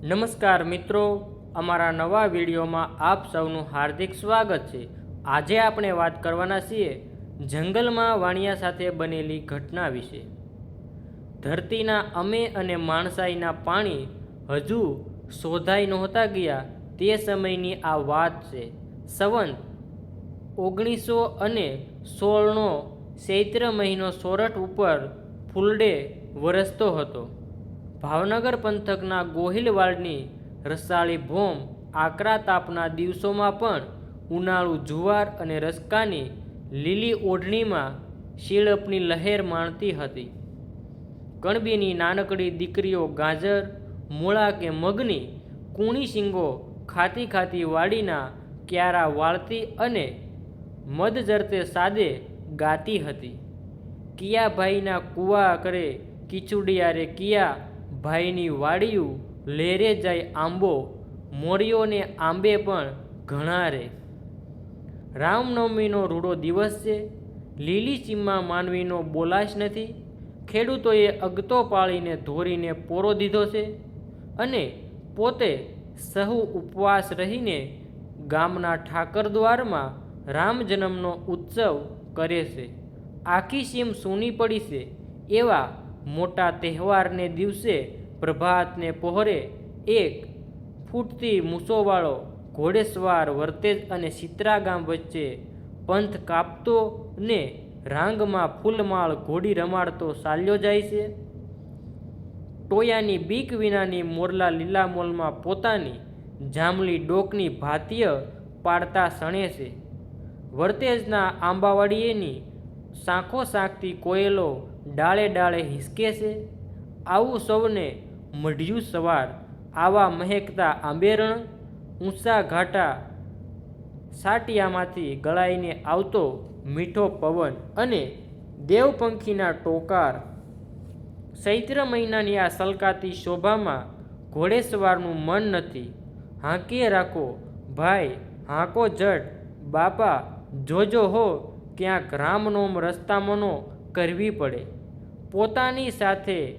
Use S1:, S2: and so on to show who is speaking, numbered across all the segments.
S1: નમસ્કાર મિત્રો, અમારા નવા વિડીયોમાં આપ સૌનું હાર્દિક સ્વાગત છે. આજે આપણે વાત કરવાના છીએ જંગલમાં વાણિયા સાથે બનેલી ઘટના વિશે. ધરતીના અમે અને માણસાઈના પાણી હજુ શોધાઈ નહોતા ગયા તે સમયની આ વાત છે. સંવંત ઓગણીસો અને સોળનો ચૈત્ર મહિનો સોરઠ ઉપર ફૂલડે વરસતો હતો. ભાવનગર પંથકના ગોહિલવાડની રસાળી ભોમ આકરા તાપના દિવસોમાં પણ ઉનાળુ જુવાર અને રસકાની લીલી ઓઢણીમાં શીળપની લહેર માણતી હતી. કણબીની નાનકડી દીકરીઓ ગાજર, મૂળા કે મગની કૂણી શીંગો ખાતી ખાતી વાડીના ક્યારા વાળતી અને મદજરતે સાદે ગાતી હતી. કિયાભાઈના કુવા કરે, કિચુડિયા રે કિયા ભાઈની વાડિયું લેરે જાય આંબો, મોરીઓને આંબે પણ ઘણા રે. રામનવમીનો રૂડો દિવસ છે, લીલી સીમમાં માનવીનો બોલાશ નથી, ખેડૂતોએ અગતો પાળીને ધોરીને પોરો દીધો છે અને પોતે સહુ ઉપવાસ રહીને ગામના ઠાકર દ્વારમાં રામ જન્મનો ઉત્સવ કરે છે. આખી સીમ સૂની પડી છે એવા મોટા તહેવારને દિવસે પ્રભાતને પહોરે એક ફૂટતી મૂસોવાળો ઘોડેસવાર વર્તેજ અને સિત્રા ગામ વચ્ચે પંથ કાપતો ને રાંગમાં ફૂલમાળ ઘોડી રમાડતો ચાલ્યો જાય છે. ટોયાની બીક વિનાની મોરલા લીલા મોલમાં પોતાની જાંબલી ડોકની ભાતીય પાડતા સણે છે. વર્તેજના આંબાવાડીએની સાંખો સાંખતી કોયલો ડાળે ડાળે હિસકે છે. આવું સૌને મઢ્યું સવાર. આવા મહેકતા આંબેરણ ઊંચા ઘાટા સાટિયામાંથી ગળાઈને આવતો મીઠો પવન અને દેવપંખીના ટોકાર. ચૈત્ર મહિનાની આ સલકાતી શોભામાં ઘોડેસવારનું મન નથી. હાંકીએ રાખો, ભાઈ, હાંકો જટ. બાપા, જોજો હો, ક્યાંક રામનોમ રસ્તામનો કરવી પડે. પોતાની સાથે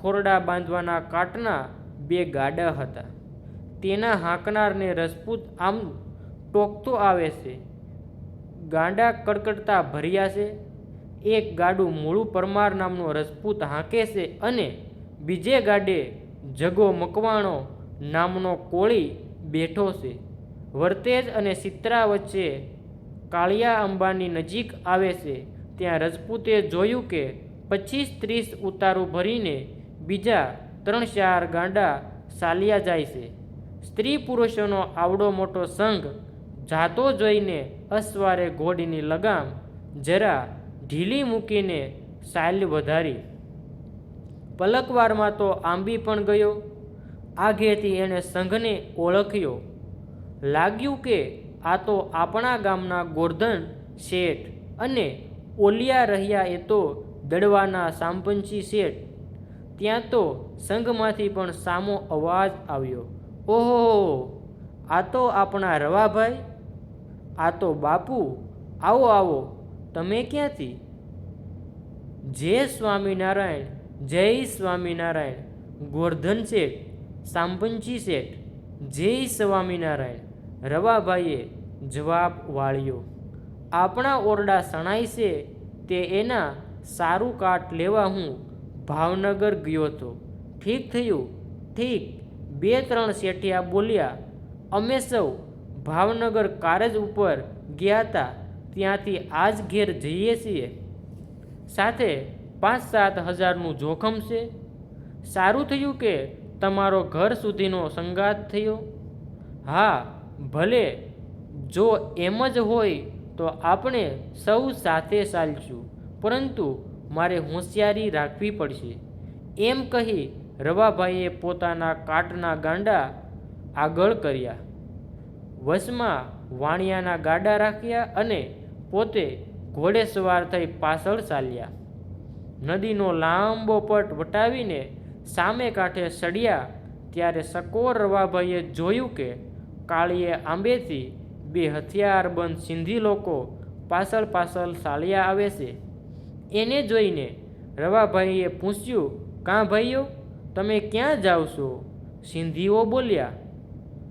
S1: ખોરડા બાંધવાના કાટના બે ગાડા હતા. તેના હાંકનારને રજપૂત આમ ટોકતો આવે છે. ગાંડા કડકડતા ભર્યા છે. એક ગાડું મૂળું પરમાર નામનો રજપૂત હાંકે છે અને બીજે ગાડે જગો મકવાણો નામનો કોળી બેઠો છે. વર્તેજ અને સિત્રા વચ્ચે કાળિયા અંબાની નજીક આવે છે. ત્યાં રજપૂતે જોયું કે પચીસ ત્રીસ ઉતારું ભરીને બીજા ત્રણ ચાર ગાંડા સાલિયા જાય છે. સ્ત્રી પુરુષોનો આવડો મોટો સંઘ જાતો જોઈને અસવારે ઘોડીની લગામ જરા ઢીલી મૂકીને સાલ વધારી. પલકવારમાં તો આંબી પણ ગયો. આઘેથી એણે સંઘને ઓળખ્યો. લાગ્યું કે આ તો આપણા ગામના ગોરધન શેઠ અને ઓલિયા રહ્યા એ તો દડવાના સાંપંચી શેઠ. ત્યાં તો સંઘમાંથી પણ સામો અવાજ આવ્યો. ઓહો, આ તો આપણા રવાભાઈ. આ તો બાપુ. આવો આવો. તમે ક્યાંથી? જય સ્વામિનારાયણ. જય સ્વામિનારાયણ. ગોરધન શેઠ. સાંપંચી શેઠ. જય સ્વામિનારાયણ. રવાભાઈએ જવાબ વાળ્યો. આપણા ઓરડા સણાય છે તે એના સારું કાટ લેવા હું ભાવનગર ગયો હતો. ઠીક થયું, ઠીક. બે ત્રણ શેઠિયા બોલ્યા, અમે સૌ ભાવનગર કારજ ઉપર ગયા હતા ત્યાંથી આજ ઘેર જઈએ છીએ. સાથે પાંચ સાત હજારનું જોખમ છે. સારું થયું કે તમારો ઘર સુધીનો સંગાત થયો? હા, ભલે. જો એમ જ હોય તો આપણે સૌ સાથે ચાલશું. પરંતુ મારે હોશિયારી રાખવી પડશે. એમ કહી રવાભાઈએ પોતાના કાટના ગાંડા આગળ કર્યા. વશમાં વાણિયાના ગાડા રાખ્યા અને પોતે ઘોડે સવાર થઈ પાછળ ચાલ્યા. નદીનો લાંબો પટ વટાવીને સામે કાંઠે સડ્યા ત્યારે સકોર રવાભાઈએ જોયું કે કાળીએ આંબેથી બે હથિયારબંધ સિંધી લોકો પાછળ પાછળ ચાલ્યા આવે છે. એને જોઈને રવાભાઈએ પૂછ્યું, કાં ભાઈઓ, તમે ક્યાં જાઓ છો? સિંધીઓ બોલ્યા,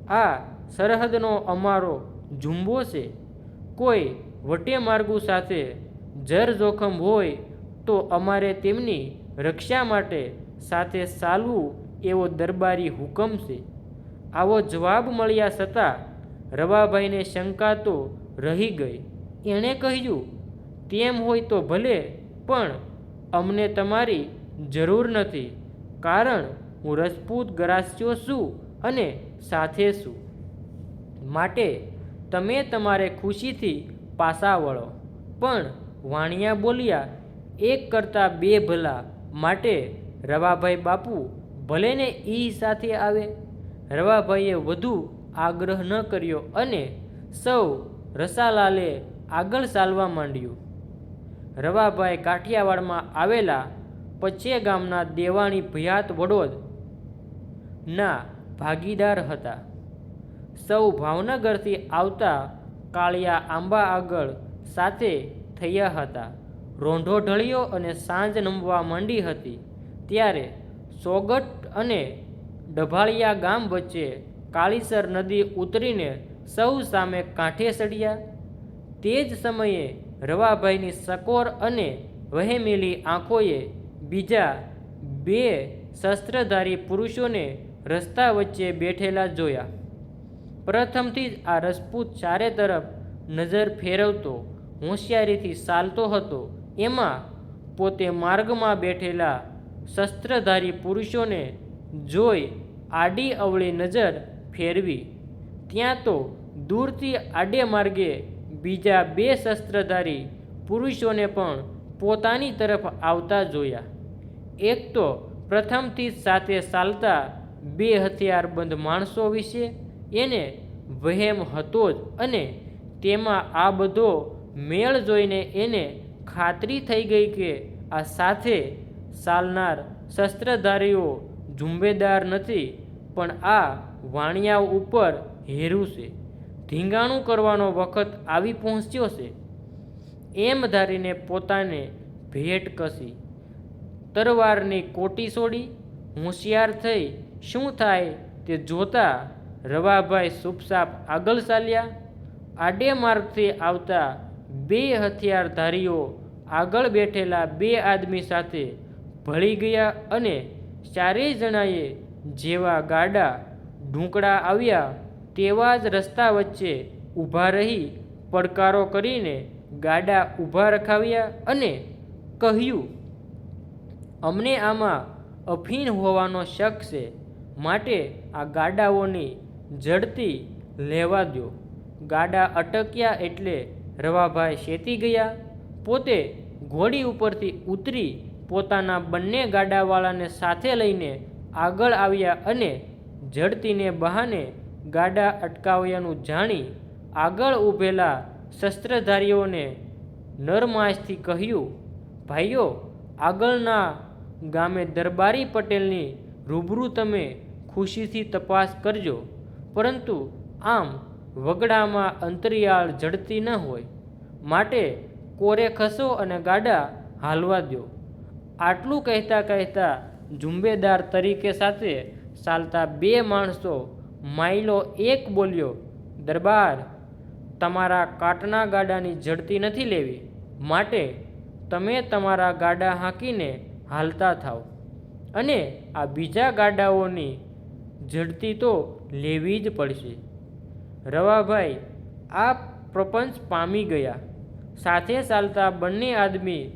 S1: આ સરહદનો અમારો ઝુંબો છે. કોઈ વટે માર્ગુ સાથે જર જોખમ હોય તો અમારે તેમની રક્ષા માટે સાથે ચાલવું એવો દરબારી હુકમ છે. આવો જવાબ મળ્યા છતાં રવાભાઈને શંકા તો રહી ગઈ. એણે કહ્યું, તેમ હોય તો ભલે પણ અમને તમારી જરૂર નથી, કારણ હું રજપૂત ગરાસ્યો છું અને સાથે છું. માટે તમે તમારે ખુશીથી પાછા વળો. પણ વાણિયા બોલ્યા, એક કરતાં બે ભલા માટે રવાભાઈ બાપુ ભલે ને ઈ સાથે આવે. રવાભાઈએ વધુ આગ્રહ ન કર્યો અને સૌ રસાલાલે આગળ ચાલવા માંડ્યું. રવાભાઈ કાઠિયાવાડમાં આવેલા પચે ગામના દેવાણી ભયાત વડોદના ભાગીદાર હતા. સૌ ભાવનગરથી આવતા કાળિયા આંબા આગળ સાથે થયા હતા. રોંઢો ઢળ્યો અને સાંજ નમવા માંડી હતી. ત્યારે સોગટ અને ડભાળિયા ગામ વચ્ચે કાળીસર નદી ઉતરીને સૌ સામે કાંઠે ચડ્યા. તે જ સમયે રવાભાઈની સકોર અને વહેમેલી આંખોએ બીજા બે શસ્ત્રધારી પુરુષોને રસ્તા વચ્ચે બેઠેલા જોયા. પ્રથમથી જ આ રસપૂત ચારે તરફ નજર ફેરવતો, હોશિયારીથી ચાલતો હતો. એમાં પોતે માર્ગમાં બેઠેલા શસ્ત્રધારી પુરુષોને જોઈ આડી અવળી નજર ફેરવી. ત્યાં તો દૂરથી આડે માર્ગે બીજા બે શસ્ત્રધારી પુરુષોને પણ પોતાની તરફ આવતા જોયા. એક તો પ્રથમથી સાથે ચાલતા બે હથિયારબંધ માણસો વિશે એને વહેમ હતો જ અને તેમાં આ બધો મેળ જોઈને એને ખાતરી થઈ ગઈ કે આ સાથે ચાલનાર શસ્ત્રધારીઓ ઝુંબેદાર નથી, પણ આ વાણિયા ઉપર હેરું છે. ધીંગાણું કરવાનો વખત આવી પહોંચ્યો છે, એમ ધારીને પોતાને ભેટ કસી. તરવારની કોટી છોડી હોશિયાર થઈ શું થાય તે જોતા રવાભાઈ સુપસાપ આગળ ચાલ્યા. આડે માર્ગથી આવતા બે હથિયારધારીઓ આગળ બેઠેલા બે આદમી સાથે ભળી ગયા અને ચારેય જણાએ જેવા ગાડા ઢૂંકડા આવ્યા. તેવા જ રસ્તા વચ્ચે ઊભા રહી પડકારો કરીને ગાડા ઊભા રખાવ્યા અને કહ્યું, અમને આમાં અફીણ હોવાનો શક છે. માટે આ ગાડાઓની ઝડતી લેવા દો ગાડા અટક્યા એટલે રવાભાઈ શેતી ગયા. પોતે ઘોડી ઉપરથી ઉતરી પોતાના બંને ગાડાવાળાને સાથે લઈને આગળ આવ્યા અને ઝડતીને બહાને ગાડા અટકાવ્યાનું જાણી આગળ ઊભેલા શસ્ત્રધારીઓને નરમાશથી કહ્યું, ભાઈઓ, આગળના ગામે દરબારી પટેલની રૂબરૂ તમે ખુશીથી તપાસ કરજો, પરંતુ આમ વગડામાં અંતરિયાળ જડતી ન હોય. માટે કોરે ખસો અને ગાડા હાલવા દો આટલું કહેતા કહેતા ઝુંબેદાર તરીકે સાથે ચાલતા બે માણસો માઇલો એક બોલ્યો, દરબાર, તમારા કાટના ગાડાની ઝડતી નથી લેવી. માટે તમે તમારા ગાડા હાંકીને હાલતા થાવ અને આ બીજા ગાડાઓની ઝડતી તો લેવી જ પડશે. રવાભાઈ, આ પ્રપંચ પામી ગયા. સાથે ચાલતા બંને આદમી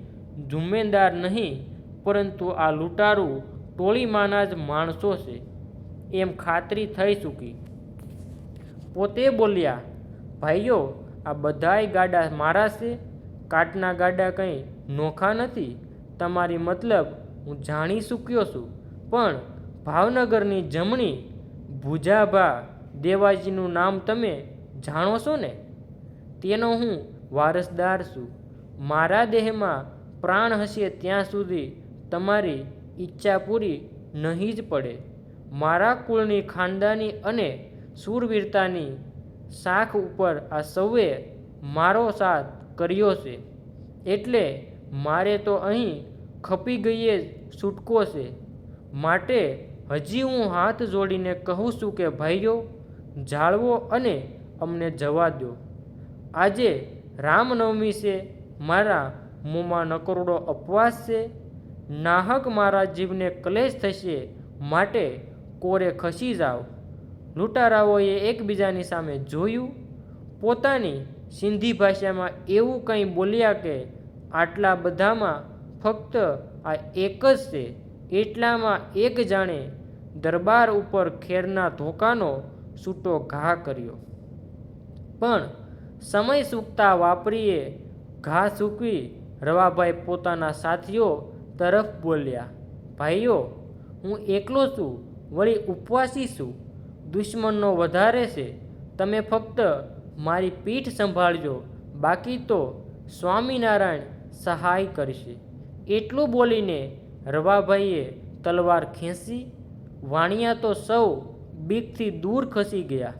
S1: જુમ્મેદાર નહીં, પરંતુ આ લૂંટારું ટોળીમાંના જ માણસો છે. એમ ખાતરી થઈ ચૂકી. પોતે બોલ્યા, ભાઈઓ, આ બધાય ગાડા મારા છે? કાટના ગાડા કંઈ નોખા નથી? તમારી મતલબ હું જાણી ચૂક્યો છું. પણ ભાવનગરની જમણી ભુજાભા દેવાજીનું નામ તમે જાણો છો ને? તેનો હું વારસદાર છું. મારા દેહમાં પ્રાણ હશે ત્યાં સુધી તમારી ઈચ્છા પૂરી નહીં જ પડે. મારા કુળની ખાનદાની અને શૂરવીરતાની શાખ ઉપર આ સૌએ મારો સાથ કર્યો છે. એટલે મારે તો અહીં ખપી ગઈએ છૂટકો છે. માટે હજી હું હાથ જોડીને કહું છું કે ભાઈઓ, જાળવો અને અમને જવા દો. આજે રામનવમી છે, મારા મોંમાં નકરોડો અપવાસ છે. નાહક મારા જીવને કલેશ થશે, માટે કોરે ખસી જાઓ લૂંટારાઓએ એકબીજાની સામે જોયું, પોતાની સિંધી ભાષામાં એવું કંઈ બોલ્યા કે આટલા બધામાં ફક્ત આ એક જ છે, એટલામાં એક જાણે દરબાર ઉપર ખેરના ધોકાનો છૂટો ઘા કર્યો. પણ સમય સૂકતા વાપરીએ ઘા સૂકવી રવાભાઈ પોતાના સાથીઓ તરફ બોલ્યા, ભાઈઓ, હું એકલો છું વળી ઉપવાસી શું? દુશ્મનનો વધારે છે. તમે ફક્ત મારી પીઠ સંભાળજો. બાકી તો સ્વામિનારાયણ સહાય કરશે. એટલું બોલીને રવાભાઈએ તલવાર ખેંચી, વાણિયા તો સૌ બીકથી દૂર ખસી ગયા.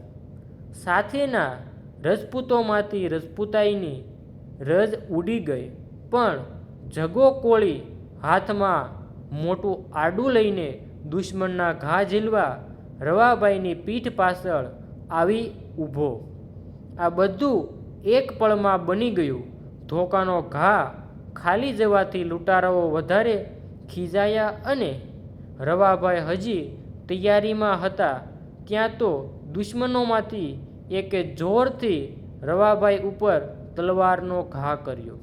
S1: સાથેના રજપૂતોમાંથી રજપૂતાઈની રજ ઉડી ગઈ. પણ જગો કોળી હાથમાં મોટું આડું લઈને દુશ્મનના ઘા ઝીલવા રવાભાઈની પીઠ પાછળ આવી ઊભો. આ બધું એક પળમાં બની ગયું. ધોકાનો ઘા ખાલી જવાથી લૂંટારાઓ વધારે ખીજાયા અને રવાભાઈ હજી તૈયારીમાં હતા ત્યાં તો દુશ્મનોમાંથી એકે જોરથી રવાભાઈ ઉપર તલવારનો ઘા કર્યો.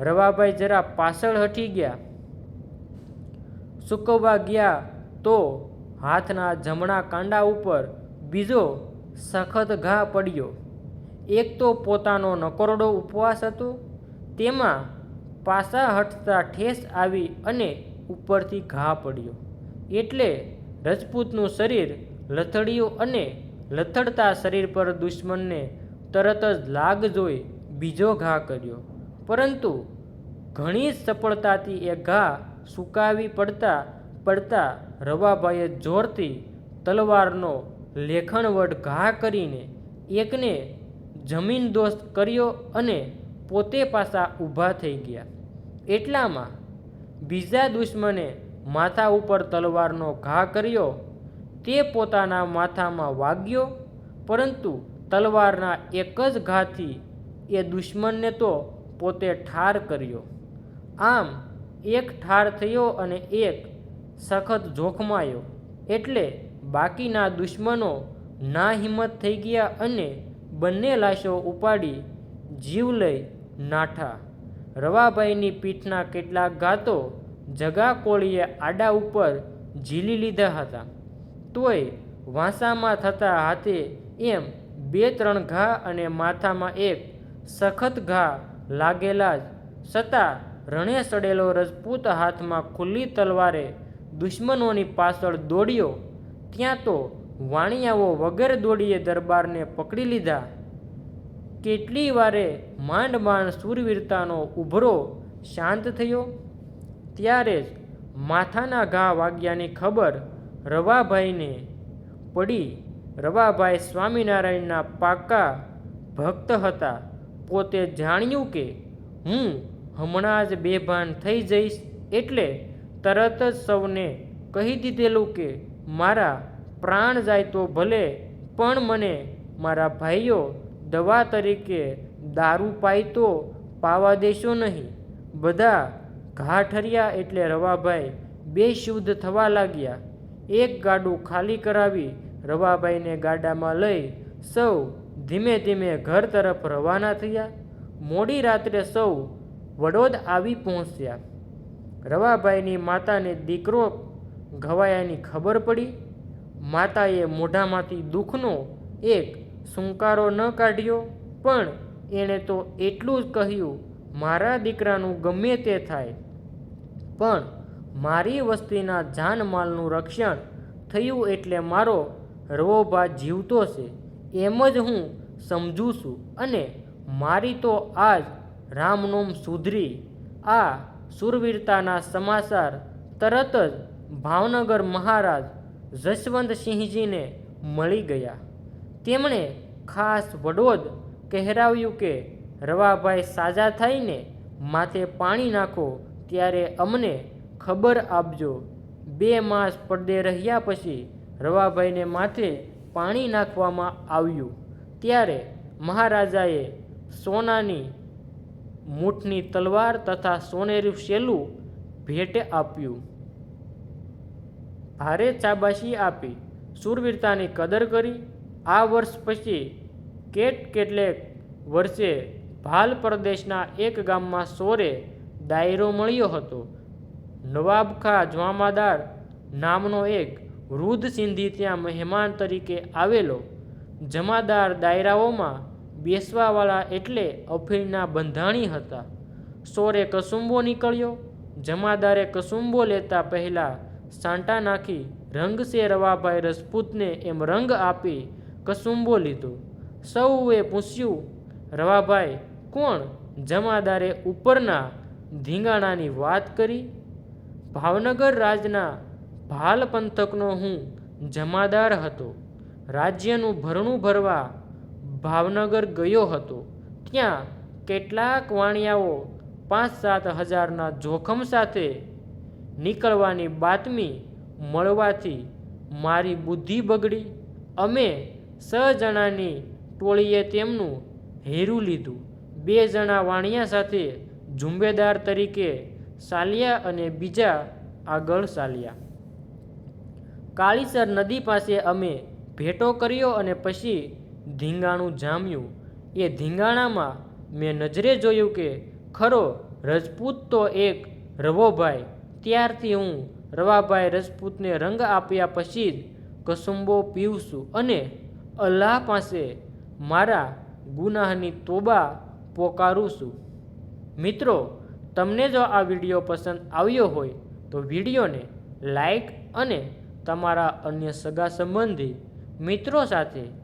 S1: રવાભાઈ જરા પાછળ હટી ગયા. સૂકવવા ગયા તો હાથના જમણા કાંડા ઉપર બીજો સખત ઘા પડ્યો. એક તો પોતાનો નકોરડો ઉપવાસ હતો, તેમાં પાસા હટતા ઠેસ આવી અને ઉપરથી ઘા પડ્યો. એટલે રજપૂતનું શરીર લથડ્યું અને લથડતા શરીર પર દુશ્મનને તરત જ લાગ જોઈ બીજો ઘા કર્યો. પરંતુ ઘણી જ સફળતાથી એ ઘા સુકાવી પડતા પડતા રવાભાઈએ જોરથી તલવારનો લેખણવટ ઘા કરીને એકને જમીન દોસ્ત કર્યો અને પોતે પાસા ઊભા થઈ ગયા. એટલામાં બીજા દુશ્મને માથા ઉપર તલવારનો ઘા કર્યો, તે પોતાના માથામાં વાગ્યો, પરંતુ તલવારના એક જ ઘાથી એ દુશ્મનને તો પોતે ઠાર કર્યો. આમ એક ઠાર થયો અને એક સખત જોખમાયો. એટલે બાકીના દુશ્મનો ના હિંમત થઈ ગયા અને બંને લાશો ઉપાડી જીવ લઈ નાઠા. રવાભાઈની પીઠના કેટલાક ઘાતો જગા કોળીએ આડા ઉપર ઝીલી લીધા હતા. તોય વાંસામાં થતા હાથે એમ બે ત્રણ ઘા અને માથામાં એક સખત ઘા લાગેલા જ છતાં રણે સડેલો રજપૂત હાથમાં ખુલ્લી તલવારે દુશ્મનોની પાછળ દોડ્યો. ત્યાં તો વાણિયાઓ વગર દોડીએ દરબારને પકડી લીધા. કેટલી વારે માંડ માંડ શૂરવીરતાનો ઉભરો શાંત થયો. ત્યારે જ માથાના ઘા વાગ્યાની ખબર રવાભાઈને પડી. રવાભાઈ સ્વામિનારાયણના પાકા ભક્ત હતા. પોતે જાણ્યું કે હું હમણાં જ બેભાન થઈ જઈશ એટલે તરત જ સૌને કહી દીધેલું કે, મારા પ્રાણ જાય તો ભલે, પણ મને મારા ભાઈઓ દવા તરીકે દારૂ પાય તો પાવા દેશો નહીં. બધા ઘા ઠર્યા એટલે રવાભાઈ બેશુદ્ધ થવા લાગ્યા. એક ગાડું ખાલી કરાવી રવાભાઈને ગાડામાં લઈ સૌ ધીમે ધીમે ઘર તરફ રવાના થયા. મોડી રાત્રે સૌ વડોદ આવી પહોંચ્યા. રવાભાઈની માતાને દીકરો ઘવાયાની ખબર પડી. માતાએ મોઢામાંથી દુઃખનો એક સુંકારો ન કાઢ્યો, પણ એણે તો એટલું જ કહ્યું, મારા દીકરાનું ગમે તે થાય. પણ મારી વસ્તીના જાનમાલનું રક્ષણ થયું એટલે મારો રવોભા જીવતો છે. એમ જ હું સમજું છું અને મારી તો આજ રામનોમ સુધરી આ સુરવીરતાના સમાચાર તરત જ ભાવનગર મહારાજ જશવંતસિંહજીને મળી ગયા. તેમણે ખાસ વડોદ કહેરાવ્યું કે, રવાભાઈ સાજા થઈને માથે પાણી નાખો ત્યારે અમને ખબર આપજો. બે માસ પડદે રહ્યા પછી રવાભાઈને માથે પાણી નાખવામાં આવ્યું. ત્યારે મહારાજાએ સોનાની મૂઠની તલવાર તથા સોનેરું શેલું ભેટે આપ્યું. ભારે ચાબાશી આપી શૂરવીરતાની કદર કરી. આ વર્ષ પછી કેટ કેટલેક વર્ષે ભાલ પ્રદેશના એક ગામમાં સોરે દાયરો મળ્યો હતો. નવાબખા જ્વામાદાર નામનો એક વૃદ્ધ સિંધી ત્યાં મહેમાન તરીકે આવેલો. જમાદાર દાયરાઓમાં બેસવાવાળા એટલે અફીણના બંધાણી હતા. સોરે કસુંબો નીકળ્યો. જમાદારે કસુંબો લેતા પહેલાં સાંટા નાખી રંગ સે રવાભાઈ રજપૂતને એમ રંગ આપી કસુંબો લીધો. સૌએ પૂછ્યું, રવાભાઈ, કોણ જમાદારે ઉપરના ધીંગાણાની વાત કરી? ભાવનગર રાજના ભાલ પંથકનો હું જમાદાર હતો. રાજ્યનું ભરણું ભરવા ભાવનગર ગયો હતો, ત્યાં કેટલાક વાણિયાઓ પાંચ સાત હજારના જોખમ સાથે નીકળવાની બાતમી મળવાથી મારી બુદ્ધિ બગડી. અમે છ જણાની ટોળીએ તેમનું હેરું લીધું. બે જણા વાણિયા સાથે ઝુંબેદાર તરીકે ચાલ્યા અને બીજા આગળ ચાલ્યા. કાળીસર નદી પાસે અમે ભેટો કર્યો અને પછી ધીંગાણું જામ્યું. એ ધીંગાણામાં મેં નજરે જોયું કે ખરો રજપૂત તો એક રવોભાઈ ત્યારથી હું રવાભાઈ રજપૂતને રંગ આપ્યા પછી જ કસુંબો પીઉં છું અને અલ્લાહ પાસે મારા ગુનાહની તોબા પોકારું છું મિત્રો, તમને જો આ વીડિયો પસંદ આવ્યો હોય તો વિડીયોને લાઈક અને તમારા અન્ય સગા સંબંધી મિત્રો સાથે